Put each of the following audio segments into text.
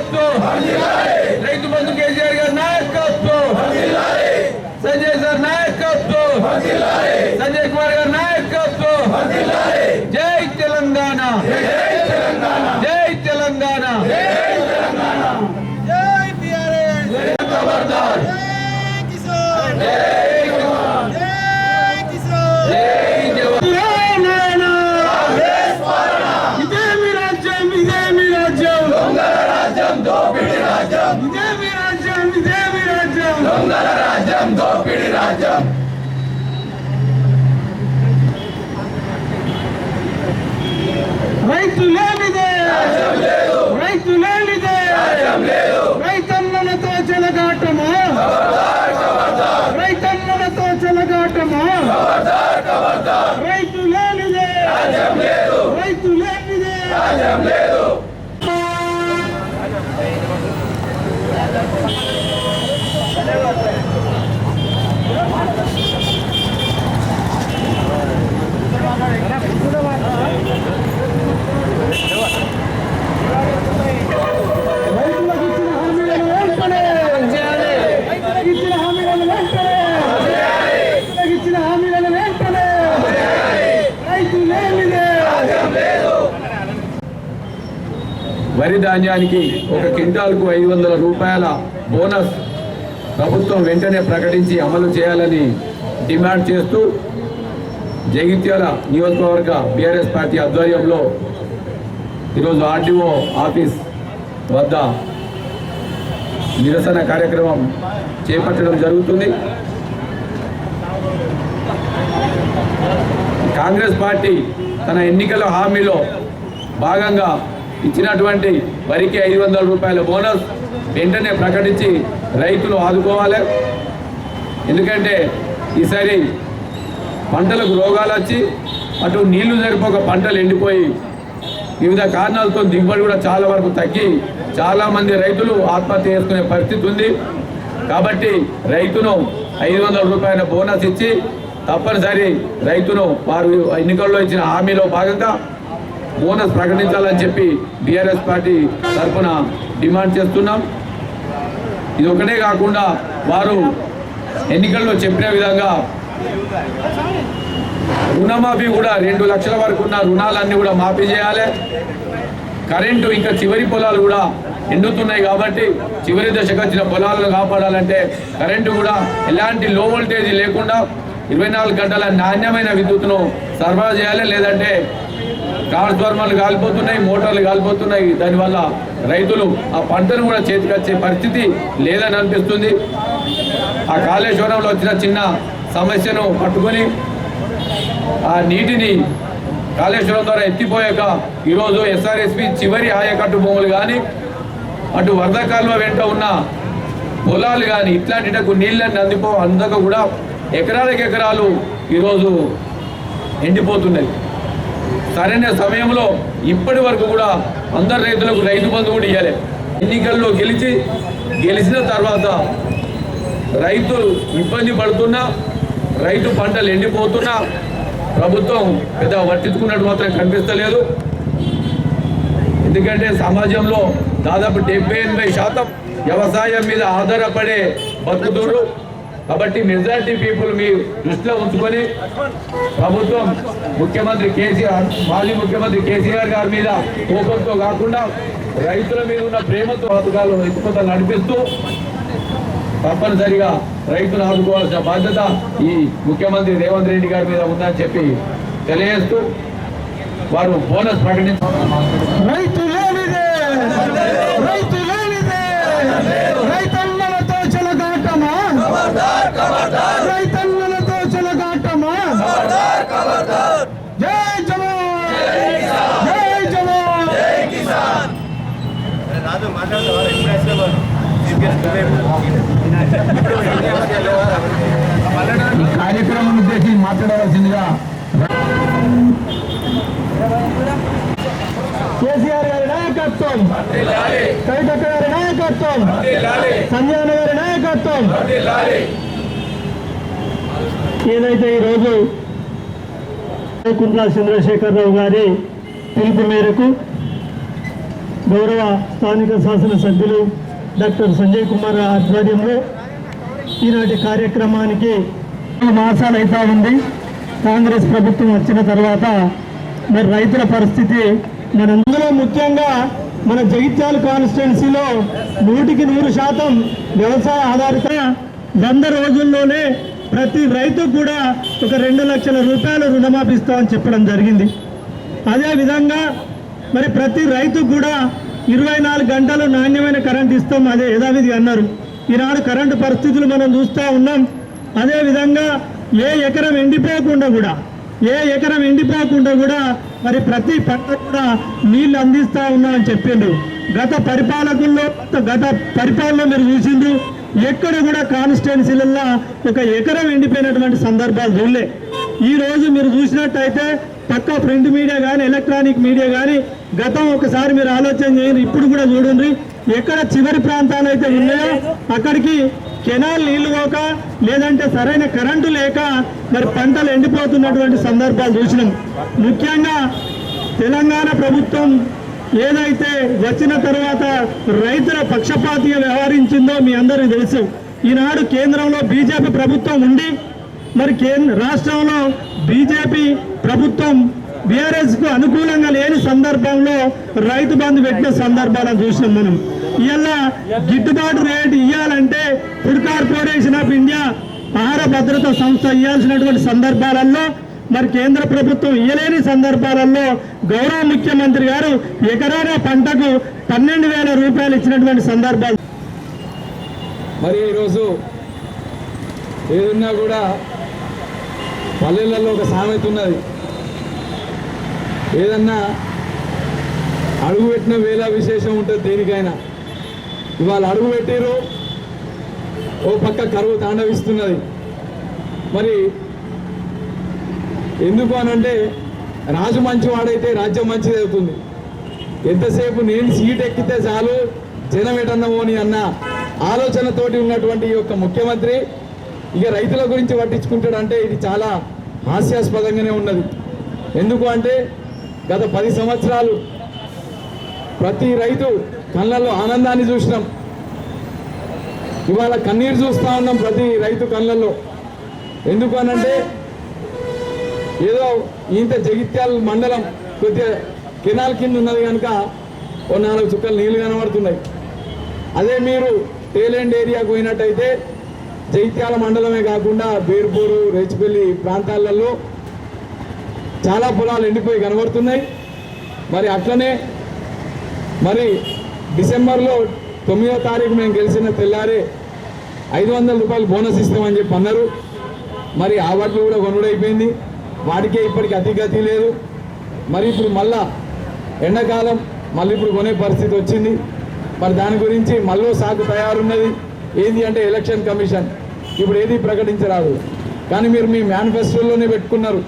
నాయకత్వం. రైతు బంధు కేసీఆర్ గారి నాయకత్వం. సంజయ్ సార్ నాయకత్వం. సంజయ్ కుమార్ గారి నాయకత్వం. జై తెలంగాణ. లేదు రైతు లేనిదే రాజ్యం లేదు రైతన్నలతో చెలగాటమా ఖబర్దార్ ఖబర్దార్ రైతన్నలతో చెలగాటమా ఖబర్దార్ ఖబర్దార్ రైతు లేనిదే రాజ్యం లేదు రైతు లేనిదే రాజ్యం లేదు రైతులకు ఇచ్చిన హామీలను వెంటనే రైతులకు ఇచ్చిన హామీలను వెంటనే రైతులకు ఇచ్చిన హామీలను వెంటనే రైతు లేనిదే వరి ధాన్యానికి ఒక క్వింటాల్కు ఐదు వందల రూపాయల బోనస్ ప్రభుత్వం వెంటనే ప్రకటించి అమలు చేయాలని డిమాండ్ చేస్తూ జగిత్యాల నియోజకవర్గ బీఆర్ఎస్ పార్టీ ఆధ్వర్యంలో ఈరోజు ఆర్డీఓ ఆఫీస్ వద్ద నిరసన కార్యక్రమం చేపట్టడం జరుగుతుంది. కాంగ్రెస్ పార్టీ తన ఎన్నికల హామీలో భాగంగా ఇచ్చినటువంటి వరికి ఐదు వందల రూపాయల బోనస్ వెంటనే ప్రకటించి రైతులు ఆదుకోవాలి. ఎందుకంటే ఈసారి పంటలకు రోగాలు వచ్చి అటు నీళ్ళు సరిపోక పంటలు ఎండిపోయి వివిధ కారణాలతో దిగుబడి కూడా చాలా వరకు తగ్గి చాలామంది రైతులు ఆత్మహత్య చేసుకునే పరిస్థితి ఉంది. కాబట్టి రైతును ఐదు వందల రూపాయల బోనస్ ఇచ్చి తప్పనిసరి రైతును వారు ఎన్నికల్లో ఇచ్చిన హామీలో భాగంగా బోనస్ ప్రకటించాలని చెప్పి బీఆర్ఎస్ పార్టీ తరఫున డిమాండ్ చేస్తున్నాం. ఇది ఒకటే కాకుండా వారు ఎన్నికల్లో చెప్పిన విధంగా రుణమాఫీ కూడా రెండు లక్షల వరకు ఉన్న రుణాలన్నీ కూడా మాఫీ చేయాలి. కరెంటు ఇంకా చివరి పొలాలు కూడా ఎండుతున్నాయి కాబట్టి చివరి దశకు వచ్చిన పొలాలను కాపాడాలంటే కరెంటు కూడా ఎలాంటి లో వోల్టేజ్ లేకుండా ఇరవై నాలుగు గంటల నాణ్యమైన విద్యుత్ను సరఫరా చేయాలి. లేదంటే ట్రాన్స్ఫార్మర్లు కాలిపోతున్నాయి మోటార్లు కాలిపోతున్నాయి. దానివల్ల రైతులు ఆ పంటను కూడా చేతికొచ్చే పరిస్థితి లేదని అనిపిస్తుంది. ఆ కాళేశ్వరంలో వచ్చిన చిన్న సమస్యను పట్టుకొని ఆ నీటిని కాళేశ్వరం ద్వారా ఎత్తిపోయాక ఈరోజు ఎస్ఆర్ఎస్పి చివరి ఆయకట్టు భూములు కానీ అటు వరద కాలువ వెంట ఉన్న పొలాలు కానీ ఇట్లాంటిటకు నీళ్ళని అందిపో అందక కూడా ఎకరాలకు ఎకరాలు ఈరోజు ఎండిపోతున్నాయి. సరైన సమయంలో ఇప్పటి వరకు కూడా అందరు రైతులకు రైతు బంధు కూడా ఇవ్వాలి ఎన్నికల్లో గెలిచి గెలిచిన తర్వాత రైతు ఇబ్బంది పడుతున్నా రైతు పంటలు ఎండిపోతున్నా ప్రభుత్వం పెద్ద పట్టించుకున్నట్టు మాత్రం కనిపిస్తలేదు. ఎందుకంటే సమాజంలో దాదాపు డెబ్బై ఎనభై శాతం వ్యవసాయం మీద ఆధారపడే బతుకుతున్నారు కాబట్టి మెజారిటీ పీపుల్ మీ దృష్టిలో ఉంచుకొని ప్రభుత్వం ముఖ్యమంత్రి కేసీఆర్ మాజీ ముఖ్యమంత్రి కేసీఆర్ గారి మీద కోపంతో కాకుండా రైతుల మీద ఉన్న ప్రేమతో పథకాలు ఎక్కువ నడిపిస్తూ తప్పనిసరిగా రైతులు ఆదుకోవాల్సిన బాధ్యత ఈ ముఖ్యమంత్రి రేవంత్ రెడ్డి గారి మీద ఉందని చెప్పి తెలియజేస్తూ వారు బోనస్ ప్రకటించారు రైతన్నలతో చెలగాటమా? జై జవాన్! జై జవాన్! ఈ కార్యక్రమం ఉద్దేశించి మాట్లాడవలసిందిగా కేసీఆర్ గారి నాయకత్వం కవితక్క గారి నాయకత్వం సంజయ్ గారి నాయకత్వం ఏదైతే ఈరోజు కుంట్ల చంద్రశేఖరరావు గారి పిలుపు మేరకు గౌరవ స్థానిక శాసనసభ్యులు డాక్టర్ సంజయ్ కుమార్ ఆధ్వర్యంలో ఈనాటి కార్యక్రమానికి మాసాలు అవుతా ఉంది. కాంగ్రెస్ ప్రభుత్వం వచ్చిన తర్వాత మరి రైతుల పరిస్థితి మన అందులో ముఖ్యంగా మన జగిత్యాల కాన్స్టిట్యున్సీలో నూటికి నూరు శాతం వ్యవసాయ ఆధారిత వంద రోజుల్లోనే ప్రతి రైతు కూడా ఒక రెండు లక్షల రూపాయలు రుణమాఫీ ఇస్తామని చెప్పడం జరిగింది. అదేవిధంగా మరి ప్రతి రైతు కూడా ఇరవై నాలుగు గంటలు నాణ్యమైన కరెంట్ ఇస్తాం అదే యథావిధి అన్నారు. ఈనాడు కరెంటు పరిస్థితులు మనం చూస్తూ ఉన్నాం. అదేవిధంగా ఏ ఎకరం ఎండిపోకుండా కూడా ఏ ఎకరం ఎండిపోకుండా కూడా మరి ప్రతి పంట కూడా నీళ్ళు అందిస్తూ ఉన్నామని చెప్పిండ్రు. గత పరిపాలకుల్లో గత పరిపాలన మీరు చూసిండ్రు. ఎక్కడ కూడా కాన్స్టిట్యున్సీలలో ఒక ఎకరం ఎండిపోయినటువంటి సందర్భాలు చూడలే. ఈ రోజు మీరు చూసినట్టయితే పక్క ప్రింట్ మీడియా కానీ ఎలక్ట్రానిక్ మీడియా కానీ గతం ఒకసారి మీరు ఆలోచన చేయండి ఇప్పుడు కూడా చూడండి. ఎక్కడ చివరి ప్రాంతాలు అయితే ఉన్నాయో అక్కడికి కెనాల్ నీళ్ళు పోక లేదంటే సరైన కరెంటు లేక మరి పంటలు ఎండిపోతున్నటువంటి సందర్భాలు చూసినాం. ముఖ్యంగా తెలంగాణ ప్రభుత్వం ఏదైతే వచ్చిన తర్వాత రైతుల పక్షపాతిగా వ్యవహరించిందో మీ అందరికీ తెలుసు. ఈనాడు కేంద్రంలో బీజేపీ ప్రభుత్వం ఉండి మరి కేంద్ర రాష్ట్రంలో బీజేపీ ప్రభుత్వం బీఆర్ఎస్కు అనుకూలంగా లేని సందర్భంలో రైతు బంధు పెట్టిన సందర్భాలను చూసినాం మనం. ఇలా గిట్టుబాటు రేటు ఇవ్వాలంటే ఫుడ్ కార్పొరేషన్ ఆఫ్ ఇండియా ఆహార భద్రతా సంస్థ ఇవ్వాల్సినటువంటి సందర్భాలలో మరి కేంద్ర ప్రభుత్వం ఇయ్యలేని సందర్భాలలో గౌరవ ముఖ్యమంత్రి గారు ఎకరాన పంటకు పన్నెండు వేల రూపాయలు ఇచ్చినటువంటి సందర్భాలు. మరి ఈరోజు ఏదున్నా కూడా పల్లెలలో ఒక సామెత ఉన్నది. ఏదన్నా అడుగు పెట్టిన వేళ విశేషం ఉంటుంది దేనికైనా. ఇవాళ అడుగు పెట్టిరు ఓ పక్క కరువు తాండవిస్తున్నది. మరి ఎందుకు అనంటే రాజు మంచివాడైతే రాజ్యం మంచిది అవుతుంది. ఎంతసేపు నేను సీట్ ఎక్కితే చాలు జనం ఎటన్నామోని అన్న ఆలోచనతోటి ఉన్నటువంటి ఈ యొక్క ముఖ్యమంత్రి ఇక రైతుల గురించి పట్టించుకుంటాడంటే ఇది చాలా హాస్యాస్పదంగానే ఉన్నది. ఎందుకు అంటే గత పది సంవత్సరాలు ప్రతి రైతు కళ్ళల్లో ఆనందాన్ని చూసినాం. ఇవాళ కన్నీరు చూస్తూ ఉన్నాం ప్రతి రైతు కళ్ళల్లో. ఎందుకు అనంటే ఏదో ఇంత జగిత్యాల మండలం కొద్దిగా కెనాల్ కింద ఉన్నది కనుక ఓ నాలుగు చుక్కలు నీళ్ళు కనబడుతున్నాయి. అదే మీరు టేలెండ్ ఏరియాకు పోయినట్టయితే జగిత్యాల మండలమే కాకుండా బీర్పూరు రేచిపల్లి ప్రాంతాలలో చాలా పొలాలు ఎండిపోయి కనబడుతున్నాయి. మరి అట్లనే మరి డిసెంబర్లో తొమ్మిదో తారీఖు మేము గెలిచిన తెల్లారే ఐదు వందల రూపాయలు బోనస్ ఇస్తామని చెప్పి అన్నారు. మరి ఆ వాటిలో కూడా కొనుడైపోయింది వాటికే ఇప్పటికి అతిగతి లేదు. మరి ఇప్పుడు మళ్ళా ఎండాకాలం మళ్ళీ ఇప్పుడు కొనే పరిస్థితి వచ్చింది. మరి దాని గురించి మళ్ళీ సాగు తయారున్నది. ఏంది అంటే ఎలక్షన్ కమిషన్. ఇప్పుడు ఏది ప్రకటించరాదు. కానీ మీరు మీ మేనిఫెస్టోలోనే పెట్టుకున్నారు.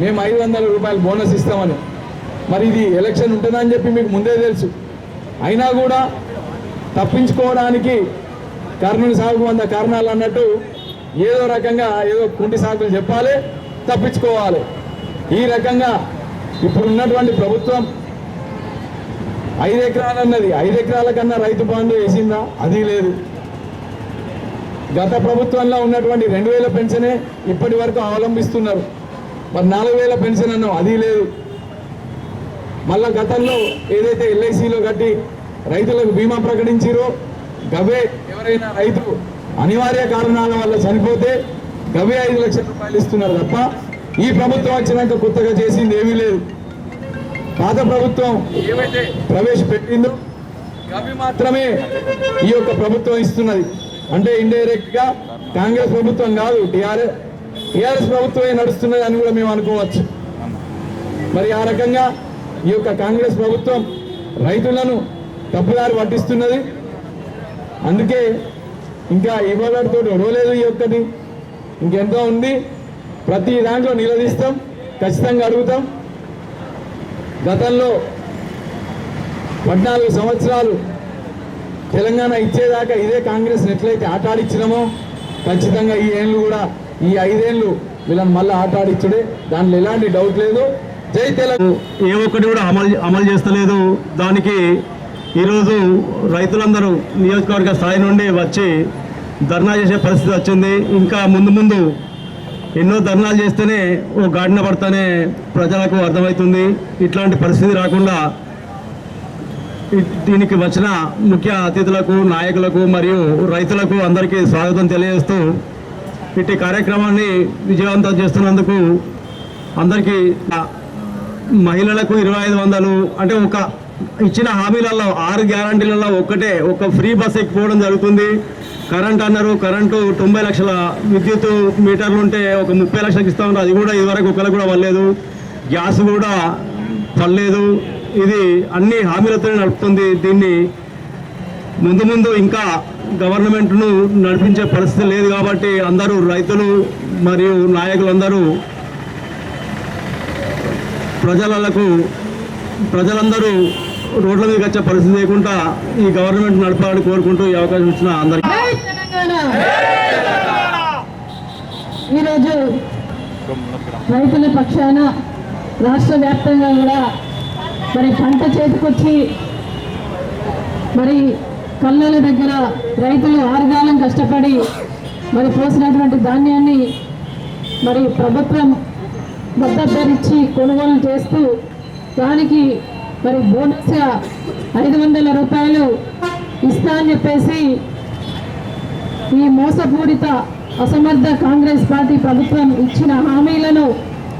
మేము ఐదు వందల రూపాయలు బోనస్ ఇస్తామని. మరి ఇది ఎలక్షన్ ఉంటుందని చెప్పి మీకు ముందే తెలుసు. అయినా కూడా తప్పించుకోవడానికి కర్ణుని సాగు వంద కారణాలు అన్నట్టు ఏదో రకంగా ఏదో కుంటి సాగులు చెప్పాలి. తప్పించుకోవాలి. ఈ రకంగా ఇప్పుడు ఉన్నటువంటి ప్రభుత్వం ఐదు ఎకరాలు అన్నది ఐదు ఎకరాల కన్నా రైతు బంధు వేసిందా? అది లేదు. గత ప్రభుత్వంలో ఉన్నటువంటి రెండు వేల పెన్షనే ఇప్పటి వరకు అవలంబిస్తున్నారు. మరి నాలుగు వేల పెన్షన్ అన్నాం అది లేదు. మళ్ళా గతంలో ఏదైతే ఎల్ఐసిలో కట్టి రైతులకు బీమా ప్రకటించారో గవే ఎవరైనా రైతు అనివార్య కారణాల వల్ల చనిపోతే గవే ఐదు లక్షల రూపాయలు ఇస్తున్నారు తప్ప ఈ ప్రభుత్వం వచ్చినాక కొత్తగా చేసింది ఏమీ లేదు. పాత ప్రభుత్వం ఏవైతే ప్రవేశపెట్టిందో అవి మాత్రమే ఈ యొక్క ప్రభుత్వం ఇస్తున్నది. అంటే ఇండైరెక్ట్గా కాంగ్రెస్ ప్రభుత్వం కాదు టిఆర్ఎస్ టిఆర్ఎస్ ప్రభుత్వమే నడుస్తున్నది అని కూడా మేము అనుకోవచ్చు. మరి ఆ రకంగా ఈ యొక్క కాంగ్రెస్ ప్రభుత్వం రైతులను తప్పుదారి పట్టిస్తున్నది. అందుకే ఇంకా ఇవ్వడంతో ఒడవలేదు ఈ ఒక్కటి. ఇంకెంతో ఉంది? ప్రతి దాంట్లో నిలదీస్తాం ఖచ్చితంగా అడుగుతాం. గతంలో పద్నాలుగు సంవత్సరాలు తెలంగాణ ఇచ్చేదాకా ఇదే కాంగ్రెస్ ఎట్లయితే ఆటాడిచ్చినామో ఖచ్చితంగా ఈ ఏళ్ళు కూడా ఈ ఐదేళ్ళు వీళ్ళని మళ్ళీ ఆట దాంట్లో ఎలాంటి డౌట్ లేదు. జై తెలంగాణ. ఏ ఒక్కటి కూడా అమలు అమలు చేస్తలేదు. దానికి ఈరోజు రైతులందరూ నియోజకవర్గ స్థాయి నుండి వచ్చి ధర్నా చేసే పరిస్థితి వచ్చింది. ఇంకా ముందు ముందు ఎన్నో ధర్నాలు చేస్తేనే ఓ గాడిన పడతానే ప్రజలకు అర్థమవుతుంది. ఇట్లాంటి పరిస్థితి రాకుండా దీనికి వచ్చిన ముఖ్య అతిథులకు నాయకులకు మరియు రైతులకు అందరికీ స్వాగతం తెలియజేస్తూ ఇట్టి కార్యక్రమాన్ని విజయవంతం చేస్తున్నందుకు అందరికీ మహిళలకు ఇరవై ఐదు వందలు. అంటే ఒక ఇచ్చిన హామీలలో ఆరు గ్యారంటీలలో ఒక్కటే ఒక ఫ్రీ బస్ ఎక్కిపోవడం జరుగుతుంది. కరెంట్ అన్నారు కరెంటు తొంభై లక్షల విద్యుత్ మీటర్లు ఉంటే ఒక ముప్పై లక్షలకు ఇస్తా ఉన్నారు. అది కూడా ఇదివరకు ఒకరికి కూడా పడలేదు. గ్యాస్ కూడా పడలేదు. ఇది అన్ని హామీలతో నడుపుతుంది దీన్ని. ముందు ముందు ఇంకా గవర్నమెంట్ను నడిపించే పరిస్థితి లేదు కాబట్టి అందరూ రైతులు మరియు నాయకులందరూ ప్రజలకు ప్రజలందరూ రోడ్ల మీదకి వచ్చే పరిస్థితి లేకుండా ఈ గవర్నమెంట్ నడపాలని కోరుకుంటూ ఈ అవకాశం ఇచ్చిన అందరికీ. తెలంగాణ. ఈరోజు రైతుల పక్షాన రాష్ట్ర వ్యాప్తంగా కూడా మరి పంట చేతికొచ్చి మరి కళ్ళల దగ్గర రైతులు ఆరుగాలం కష్టపడి మరి పోసినటువంటి ధాన్యాన్ని మరి ప్రభుత్వం మద్దతు ధర కొనుగోలు చేస్తూ దానికి మరి బోనస్గా ఐదు వందల రూపాయలు ఇస్తా అని చెప్పేసి ఈ మోసపూరిత అసమర్థ కాంగ్రెస్ పార్టీ ప్రభుత్వం ఇచ్చిన హామీలను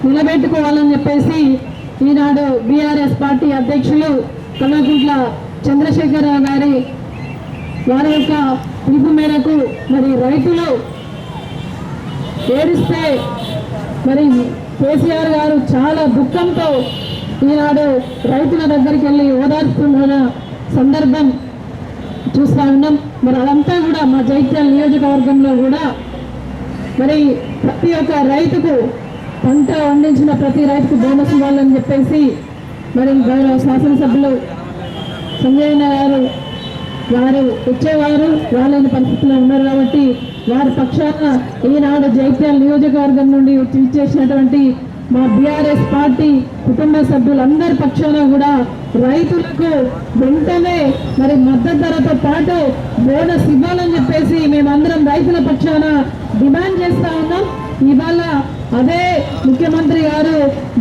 నిలబెట్టుకోవాలని చెప్పేసి ఈనాడు బీఆర్ఎస్ పార్టీ అధ్యక్షులు కల్వకుంట్ల చంద్రశేఖరరావు గారి వారి యొక్క పిలుపు మేరకు మరి రైతులు ఏడిస్తే మరి కేసీఆర్ గారు చాలా దుఃఖంతో ఈనాడు రైతుల దగ్గరికి వెళ్ళి ఓదార్స్తున్న సందర్భం చూస్తా ఉన్నాం. మరి అదంతా కూడా మా జైత్యాల నియోజకవర్గంలో కూడా మరి ప్రతి ఒక్క రైతుకు పంట పండించిన ప్రతి రైతుకు బోనస్ ఇవ్వాలని చెప్పేసి మరి గౌరవ శాసనసభ్యులు సంజయ్ గారు వారు వచ్చేవారు రాలేని పరిస్థితిలో ఉన్నారు కాబట్టి వారి పక్షాన ఈనాడు జైత్యాల నియోజకవర్గం నుండి వచ్చి ఇచ్చేసినటువంటి మా బీఆర్ఎస్ పార్టీ కుటుంబ సభ్యులందరి పక్షాన కూడా రైతులకు వెంటనే మరి మద్దతు ధరతో పాటు బోనస్ ఇవ్వాలని చెప్పేసి మేమందరం రైతుల పక్షాన డిమాండ్ చేస్తా ఉన్నాం. ఇవాళ అదే ముఖ్యమంత్రి గారు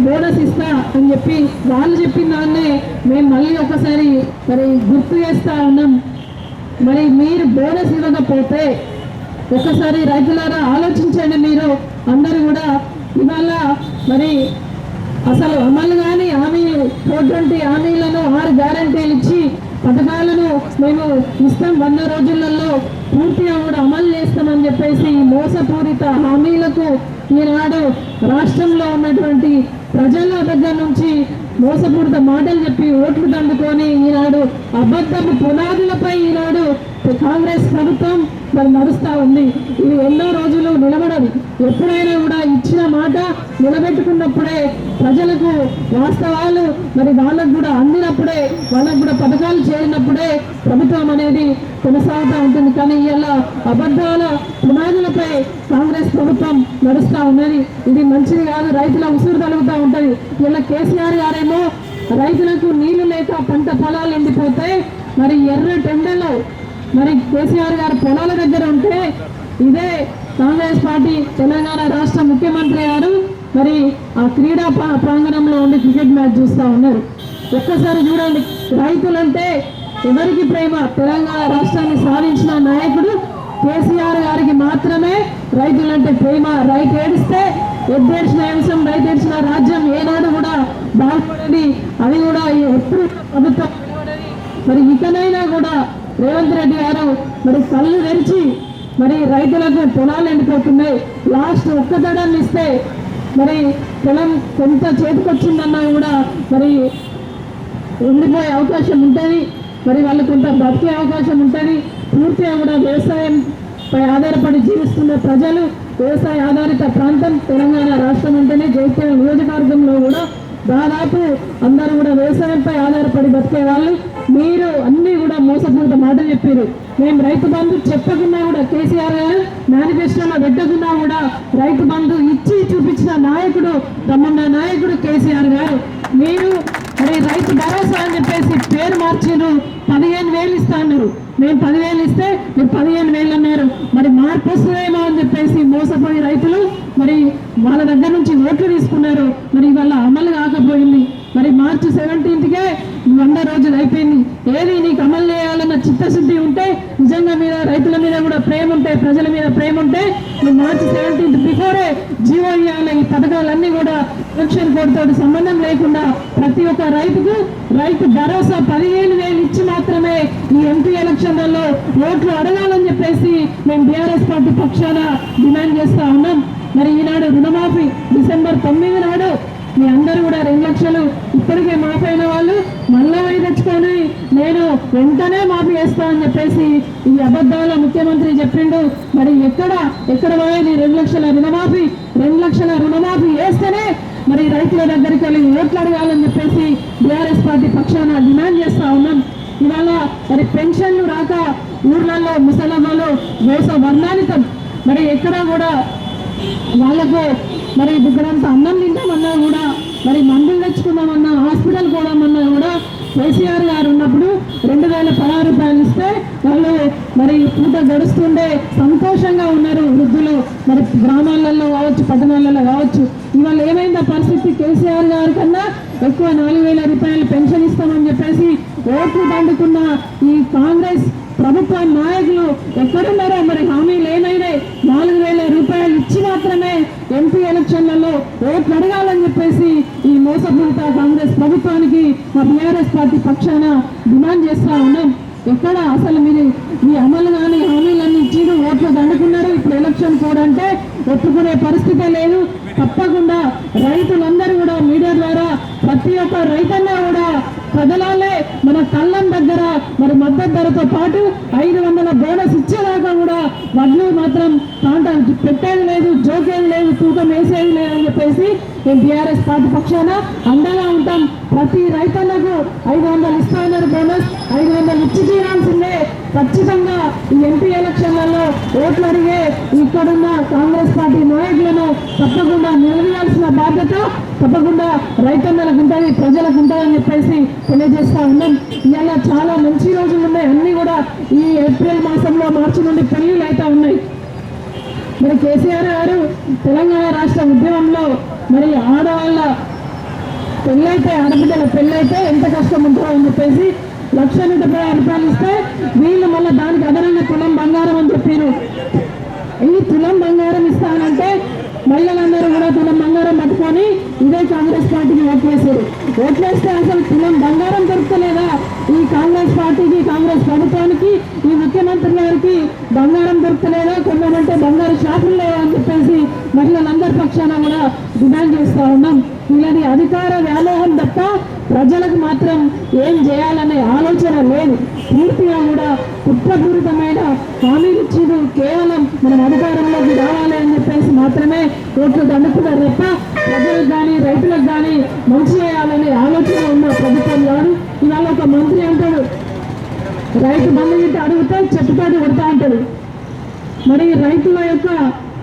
బోనస్ ఇస్తా అని చెప్పి వాళ్ళు చెప్పిన దాన్నే మేము మళ్ళీ ఒకసారి మరి గుర్తు చేస్తా ఉన్నాం. మరి మీరు బోనస్ ఇవ్వకపోతే ఒకసారి రైతులారా ఆలోచించండి మీరు అందరూ కూడా. ఇవాళ మరి అసలు అమలు కానీ హామీ ట్వంటీ హామీలను ఆరు గ్యారంటీలు ఇచ్చి పథకాలను మేము ఇస్తాం. వంద రోజులలో పూర్తిగా కూడా అమలు చేస్తామని చెప్పేసి ఈ మోసపూరిత హామీలకు ఈనాడు రాష్ట్రంలో ఉన్నటువంటి ప్రజల దగ్గర నుంచి మోసపూరిత మాటలు చెప్పి ఓట్లు దండుకొని ఈనాడు అబద్ధపు పునాదులపై ఈనాడు కాంగ్రెస్ ప్రభుత్వం మరి నడుస్తా ఉంది. ఇది ఎన్నో రోజులు నిలబడదు. ఎప్పుడైనా కూడా ఇచ్చిన మాట నిలబెట్టుకున్నప్పుడే ప్రజలకు వాస్తవాలు మరి వాళ్ళకు కూడా అందినప్పుడే వాళ్ళకు కూడా పథకాలు చేరినప్పుడే ప్రభుత్వం అనేది కొనసాగుతూ ఉంటుంది. కానీ ఇలా అబద్ధాల పునాదులపై కాంగ్రెస్ ప్రభుత్వం నడుస్తూ ఉన్నది. ఇది మంచిది కాదు. రైతుల ఉసురు తలుగుతూ ఉంటుంది. ఇలా కేసీఆర్ గారేమో రైతులకు నీళ్ళు లేక పంట పొలాలు ఎండిపోతే మరి ఎర్ర టెండలో మరి కేసీఆర్ గారు పొలాల దగ్గర ఉంటే ఇదే కాంగ్రెస్ పార్టీ తెలంగాణ రాష్ట్ర ముఖ్యమంత్రి గారు మరి ఆ క్రీడా ప్రాంగణంలో ఉండి క్రికెట్ మ్యాచ్ చూస్తూ ఉన్నారు. ఒక్కసారి చూడండి రైతులంటే ఎవరికి ప్రేమ? తెలంగాణ రాష్ట్రాన్ని సాధించిన నాయకుడు కేసీఆర్ గారికి మాత్రమే రైతులంటే ప్రేమ. రైతు ఏడిస్తే ఎద్దేడ్చిన అంశం రైతు ఏడ్చిన రాజ్యం ఏనాడు కూడా బాగుపడేది అది కూడా ఎప్పుడు ప్రభుత్వం మరి ఇకనైనా కూడా రేవంత్ రెడ్డి గారు మరి కళ్ళు తెరిచి మరి రైతులకు పొలాలు ఎండిపోతున్నాయి. లాస్ట్ ఒక్క దడాన్ని ఇస్తే మరి పొలం కొంత చేతికొచ్చిందన్నా కూడా మరి ఉండిపోయే అవకాశం ఉంటుంది. మరి వాళ్ళు కొంత బతికే అవకాశం ఉంటుంది. పూర్తిగా కూడా వ్యవసాయంపై ఆధారపడి జీవిస్తున్న ప్రజలు వ్యవసాయ ఆధారిత ప్రాంతం తెలంగాణ రాష్ట్రం అంటేనే జైత్యాల నియోజకవర్గంలో కూడా దాదాపు అందరూ కూడా వ్యవసాయంపై ఆధారపడి బతికే వాళ్ళు. మీరు అన్ని కూడా మోసపూరిత మాటలు చెప్పారు. మేము రైతు బంధు చెప్పకున్నా కూడా కేసీఆర్ గారు మేనిఫెస్టోలో పెట్టకున్నా కూడా రైతు బంధు ఇచ్చి చూపించిన నాయకుడు రమ్మన్న నాయకుడు కేసీఆర్ గారు. మీరు మరి రైతు భరోసా అని చెప్పేసి పేరు మార్చారు పదిహేను వేలు ఇస్తా అన్నారు. మేము పదివేలు ఇస్తే మీరు పదిహేను వేలు అన్నారు. మరి మార్పు వస్తుందేమో అని చెప్పేసి మోసపోయి రైతులు మరి వాళ్ళ దగ్గర నుంచి ఓట్లు తీసుకున్నారు. మరి ఇవాళ అమలు కాకపోయింది. మరి మార్చి సెవెంటీన్త్కే వంద రోజులు అయిపోయింది. ఏది నీకు అమలు చేయాలన్న చిత్తశుద్ధి ఉంటే నిజంగా మీద రైతుల మీద కూడా ప్రేమ ఉంటే ప్రజల మీద ప్రేమ ఉంటే నువ్వు మార్చి సెవెంటీన్త్ బిఫోరే జీవో ఇవ్వాలి ఈ పథకాలన్నీ కూడా ఎలక్షన్ కోడ్తో సంబంధం లేకుండా ప్రతి ఒక్క రైతుకు రైతు భరోసా పదిహేను వేలు ఇచ్చి మాత్రమే ఈ ఎంపీ ఎలక్షన్లలో ఓట్లు అడగాలని చెప్పేసి మేము బీఆర్ఎస్ పార్టీ పక్షాన డిమాండ్ చేస్తా ఉన్నాం. మరి ఈనాడు రుణమాఫీ డిసెంబర్ తొమ్మిది నాడు మీ అందరూ కూడా రెండు లక్షలు ఇప్పటికే మాఫీ అయిన వాళ్ళు మళ్ళా అవి తెచ్చుకొని నేను వెంటనే మాఫీ చేస్తా అని చెప్పేసి ఈ అబద్ధాల ముఖ్యమంత్రి చెప్పిండు. మరి ఎక్కడ ఎక్కడ పోయేది? రెండు లక్షల రుణమాఫీ రెండు లక్షల రుణమాఫీ వేస్తేనే మరి రైతుల దగ్గరికి వెళ్ళి ఓట్లు అడగాలని చెప్పేసి బీఆర్ఎస్ పార్టీ పక్షాన డిమాండ్ చేస్తా ఉన్నాం. ఇవాళ మరి పెన్షన్లు రాక ఊర్లలో ముసలమ్మలు వేస వర్ణానితం మరి ఎక్కడ కూడా వాళ్ళకు మరి బుగ్గడంత అన్నం తింటామన్నా కూడా మరి మందులు తెచ్చుకుందామన్నా హాస్పిటల్ పోదామన్నా కూడా కేసీఆర్ గారు ఉన్నప్పుడు రెండు వేల పదహారు రూపాయలు ఇస్తే వాళ్ళు మరి పూట గడుస్తుండే సంతోషంగా ఉన్నారు వృద్ధులు. మరి గ్రామాలలో కావచ్చు పట్టణాలలో కావచ్చు. ఇవాళ ఏమైందా పరిస్థితి కేసీఆర్ గారి కన్నా ఎక్కువ నాలుగు వేల రూపాయలు పెన్షన్ ఇస్తామని చెప్పేసి ఓట్లు దండుకున్న ఈ కాంగ్రెస్ ప్రభుత్వ నాయకులు ఎక్కడున్నారో మరి హామీలు ఏమైనాయి నాలుగు వేల రూపాయలు ఇచ్చి మాత్రమే ఎంపీ ఎలక్షన్లలో ఓట్లు అడగాలని చెప్పేసి ఈ మోసపూరిత కాంగ్రెస్ ప్రభుత్వానికి మా బీఆర్ఎస్ పార్టీ పక్షాన డిమాండ్ చేస్తా ఉన్నాం. ఎక్కడ అసలు మీరు మీ అమలు కానీ హామీలన్నీ ఇచ్చి ఓట్లు దండుకున్నారు? ఇప్పుడు ఎలక్షన్ కోడ్ అంటే ఒప్పుకునే పరిస్థితే లేదు. తప్పకుండా రైతులందరూ కూడా మీడియా ద్వారా ప్రతి ఒక్క రైతన్నా కూడా కదలాలే మన కళ్ళం దగ్గర మరి మద్దతు ధరతో పాటు ఐదు వందల బోనస్ ఇచ్చేదాకా కూడా వడ్లు మాత్రం కాంట పెట్టేది లేదు జోకేది లేదు తూకం వేసేది లేదు అని చెప్పేసి మేము బీఆర్ఎస్ పార్టీ పక్షాన అండగా ఉంటాం. ప్రతి రైతన్నకు ఐదు వందలు ఇస్తా ఉన్నారు బోనస్ ఐదు వందలు ఇచ్చి తీరాల్సిందే. ఖచ్చితంగా ఈ ఎంపీ ఎలక్షన్లలో ఓట్లు అడిగే ఇక్కడున్న కాంగ్రెస్ పార్టీ నాయకులను తప్పకుండా నిలదీయాల్సిన బాధ్యత తప్పకుండా రైతన్నలకు ఉంటుంది ప్రజలకు ఉంటుందని చెప్పేసి తెలియజేస్తా ఉన్నాం. ఇవాళ చాలా మంచి రోజులు ఉన్నాయి. అన్ని కూడా ఈ ఏప్రిల్ మాసంలో మార్చి నుండి పెళ్ళిలు అయితే ఉన్నాయి. మరి కేసీఆర్ గారు తెలంగాణ రాష్ట్ర ఉద్యమంలో మరి ఆడవాళ్ళ పెళ్ళైతే ఆడబిడ్డల పెళ్ళైతే ఎంత కష్టం ఉంటుందో అని చెప్పేసి లక్ష నూట యాభై రూపాయలు ఇస్తే వీళ్ళు మళ్ళీ దానికి అదనంగా తులం బంగారం అని చెప్పారు. ఈ తులం బంగారం ఇస్తానంటే మహిళలందరూ కూడా తులం బంగారం పట్టుకొని ఇదే కాంగ్రెస్ పార్టీకి ఓట్లేశారు. ఓట్లేస్తే అసలు తులం బంగారం దొరుకుతలేదా? ఈ కాంగ్రెస్ పార్టీకి కాంగ్రెస్ ప్రభుత్వానికి ఈ ముఖ్యమంత్రి గారికి బంగారం దొరుకుతలేదా? కొన్నామంటే బంగారు షాపులు లేవా అని చెప్పేసి మహిళలందరి పక్షాన కూడా డిమాండ్ చేస్తా ఉన్నాం. వీళ్ళని అధికార వ్యామోహం తప్ప ప్రజలకు మాత్రం ఏం చేయాలనే ఆలోచన లేదు. పూర్తిగా కూడా కుట్రపూరితమైన హామీలు ఇచ్చింది కేవలం మనం అధికారంలోకి రావాలి అని చెప్పేసి మాత్రమే ఓట్లు దండుతున్నారు తప్ప ప్రజలకు కానీ రైతులకు కానీ మంచి చేయాలనే ఆలోచన ఉన్న ప్రభుత్వం కాదు. ఇవాళ ఒక మంత్రి అంటాడు రైతు బంధు గిట్ట అడిగితే చెట్టుతోటి కొడతా అంటాడు. మరి రైతుల యొక్క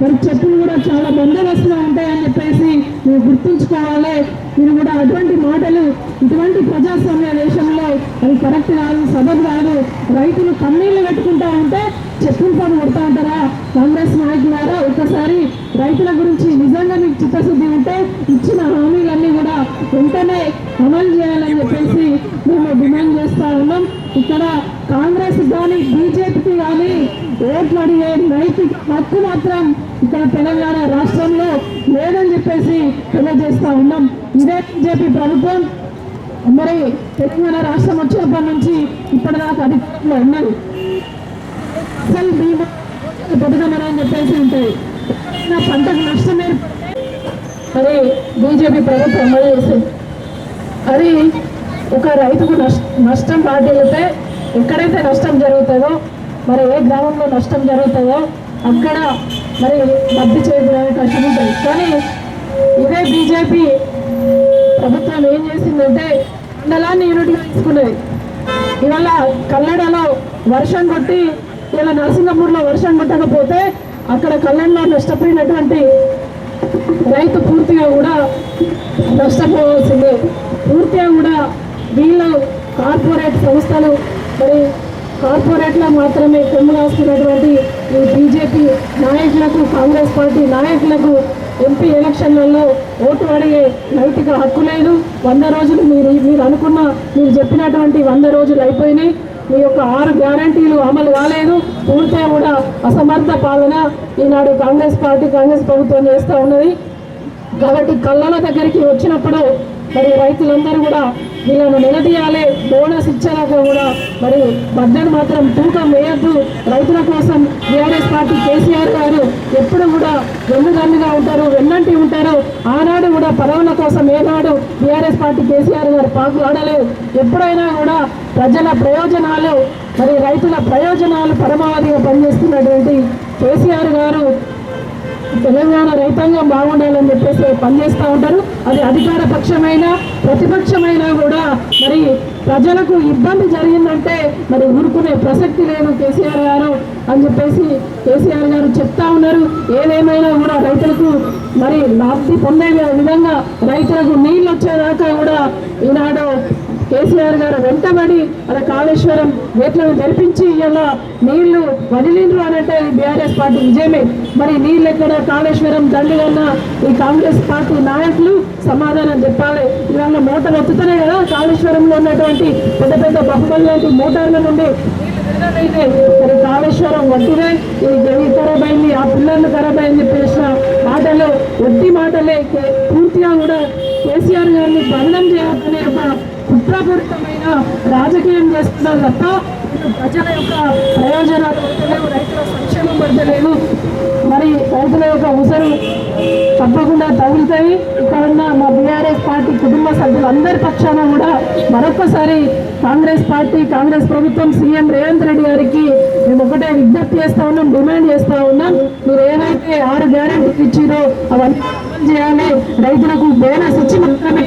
మరి చెప్పులు కూడా చాలా బందోబస్తుగా ఉంటాయని చెప్పేసి నువ్వు గుర్తుంచుకోవాలి. మీరు కూడా అటువంటి మాటలు ఇటువంటి ప్రజాస్వామ్య దేశంలో అవి కరెక్ట్ కాదు సబబ్ కాదు రైతులు కన్నీళ్ళు పెట్టుకుంటా ఉంటే చెప్పులు పని కొడతా ఉంటారా? కాంగ్రెస్ నాయకులారా ఒక్కసారి రైతుల గురించి నిజంగా మీకు చిత్తశుద్ధి ఉంటే ఇచ్చిన హామీలన్నీ కూడా వెంటనే అమలు చేయాలని చెప్పేసి మేము డిమాండ్ చేస్తా ఉన్నాం. ఇక్కడ కాంగ్రెస్ కానీ బీజేపీకి కానీ ఓట్లు అడిగే నైతిక హక్కు మాత్రం ఇక్కడ తెలంగాణ రాష్ట్రంలో లేదని చెప్పేసి తెలియజేస్తా ఉన్నాం. ఇదే బీజేపీ ప్రభుత్వం. మరి తెలంగాణ రాష్ట్రం వచ్చినప్పటి నుంచి ఇప్పటిదాకా అధికారంలో ఉన్నది. అసలు బీమా బతుకమని అని చెప్పేసి ఉంటుంది. పంటకు నష్టం మరి బీజేపీ ప్రభుత్వం అమలు చేసింది అది ఒక రైతుకు నష్ట నష్టం వాటిల్లితే ఎక్కడైతే నష్టం జరుగుతుందో మరి ఏ గ్రామంలో నష్టం జరుగుతుందో అక్కడ మరి లబ్ధి చేయడానికి కష్టం ఉంటుంది. కానీ ఇదే బీజేపీ ప్రభుత్వం ఏం చేసిందంటే మండలాన్ని యూనిట్గా తీసుకున్నది. ఇవాళ కల్లడలో వర్షం కొట్టి ఇలా నరసింగపూర్లో వర్షం కొట్టకపోతే అక్కడ కల్లడలో నష్టపోయినటువంటి రైతు పూర్తిగా కూడా నష్టపోవాల్సిందే. పూర్తిగా కూడా వీళ్ళు కార్పొరేట్ సంస్థలు మరి కార్పొరేట్లో మాత్రమే కొమ్ము రాస్తున్నటువంటి ఈ బీజేపీ నాయకులకు కాంగ్రెస్ పార్టీ నాయకులకు ఎంపీ ఎలక్షన్లలో ఓటు అడిగే నైతిక హక్కు లేదు. వంద రోజులు మీరు మీరు అనుకున్న మీరు చెప్పినటువంటి వంద రోజులు అయిపోయినాయి. మీ యొక్క ఆరు గ్యారంటీలు అమలు కాలేదు. పూర్తిగా కూడా అసమర్థ పాలన ఈనాడు కాంగ్రెస్ పార్టీ కాంగ్రెస్ ప్రభుత్వం చేస్తూ ఉన్నది. కాబట్టి కళ్ళల దగ్గరికి వచ్చినప్పుడు మరి రైతులందరూ కూడా వీళ్ళను నిలదీయాలి బోనస్ ఇచ్చేలాగా కూడా మరి బడ్జెట్ మాత్రం తూకం వేయద్దు. రైతుల కోసం బీఆర్ఎస్ పార్టీ కేసీఆర్ గారు ఎప్పుడు కూడా వెన్నుదన్నుగా ఉంటారు వెన్నంటి ఉంటారు. ఆనాడు కూడా పదవుల కోసం ఏనాడు బీఆర్ఎస్ పార్టీ కేసీఆర్ గారు పాకులాడలేదు. ఎప్పుడైనా కూడా ప్రజల ప్రయోజనాలు మరి రైతుల ప్రయోజనాలు పరమావధిగా పనిచేస్తున్నటువంటి కేసీఆర్ గారు తెలంగాణ రైతాంగం బాగుండాలని చెప్పేసి పనిచేస్తూ ఉంటారు. అది అధికార పక్షమైనా ప్రతిపక్షమైనా కూడా మరి ప్రజలకు ఇబ్బంది జరిగిందంటే మరి ఊరుకునే ప్రసక్తి లేదు కేసీఆర్ గారు అని చెప్పేసి కేసీఆర్ గారు చెప్తా ఉన్నారు. ఏదేమైనా కూడా రైతులకు మరి లాభి పొందే విధంగా రైతులకు నీళ్ళు వచ్చేదాకా కూడా ఈనాడు కేసీఆర్ గారు వెంటబడి అలా కాళేశ్వరం గేట్లను జరిపించి ఇలా నీళ్ళు వదిలిండ్రు అనంటే అంటే బీఆర్ఎస్ పార్టీ విజయమే మరి నీళ్ళు ఎక్కడ? కాళేశ్వరం దండుగన్న ఈ కాంగ్రెస్ పార్టీ నాయకులు సమాధానం చెప్పాలి. ఇవాళ మోటార్ వస్తున్నాయి కదా కాళేశ్వరంలో ఉన్నటువంటి పెద్ద పెద్ద బహుమల్ లాంటి మోటార్ల నుండి అయితే మరి కాళేశ్వరం వడ్డీనే ఈ ఖరాబ్ అయింది ఆ పిల్లర్లు ఖరాబ్ అయింది చెప్పేసిన మాటలు వడ్డీ మాటలే. కే- పూర్తిగా కూడా కేసీఆర్ గారిని బంధం చేయాలనే ఒక కుట్రపూరితమైన రాజకీయం చేస్తున్నారు తప్ప ప్రజల యొక్క ప్రయోజనాలు పడతలేవు రైతుల సంక్షేమం పడతలేదు. మరి రైతుల యొక్క అవసరం తప్పకుండా తగులుతాయి. ఇక్కడ ఉన్న మా బీఆర్ఎస్ పార్టీ కుటుంబ సభ్యులందరి పక్షాన కూడా మరొకసారి కాంగ్రెస్ పార్టీ కాంగ్రెస్ ప్రభుత్వం సీఎం రేవంత్ రెడ్డి గారికి మేము ఒకటే విజ్ఞప్తి చేస్తా ఉన్నాం డిమాండ్ చేస్తా ఉన్నాం. మీరు ఏదైతే ఆరు గ్యారెంటీలు ఇచ్చిరో అవన్నీ అమలు చేయాలి. రైతులకు బోనస్ ఇచ్చి మాత్రమే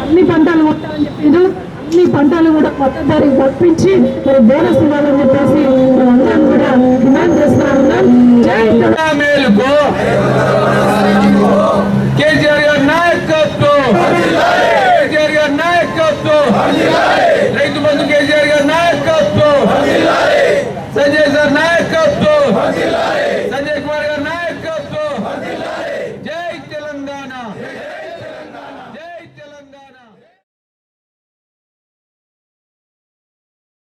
అన్ని పంటలు కొట్టాలని చెప్పిండ్రు అన్ని పంటలు కూడా కొత్త పంపించి మరి బోనస్ ఇవ్వాలని చెప్పేసి అందరం కూడా డిమాండ్ చేస్తా ఉన్నాం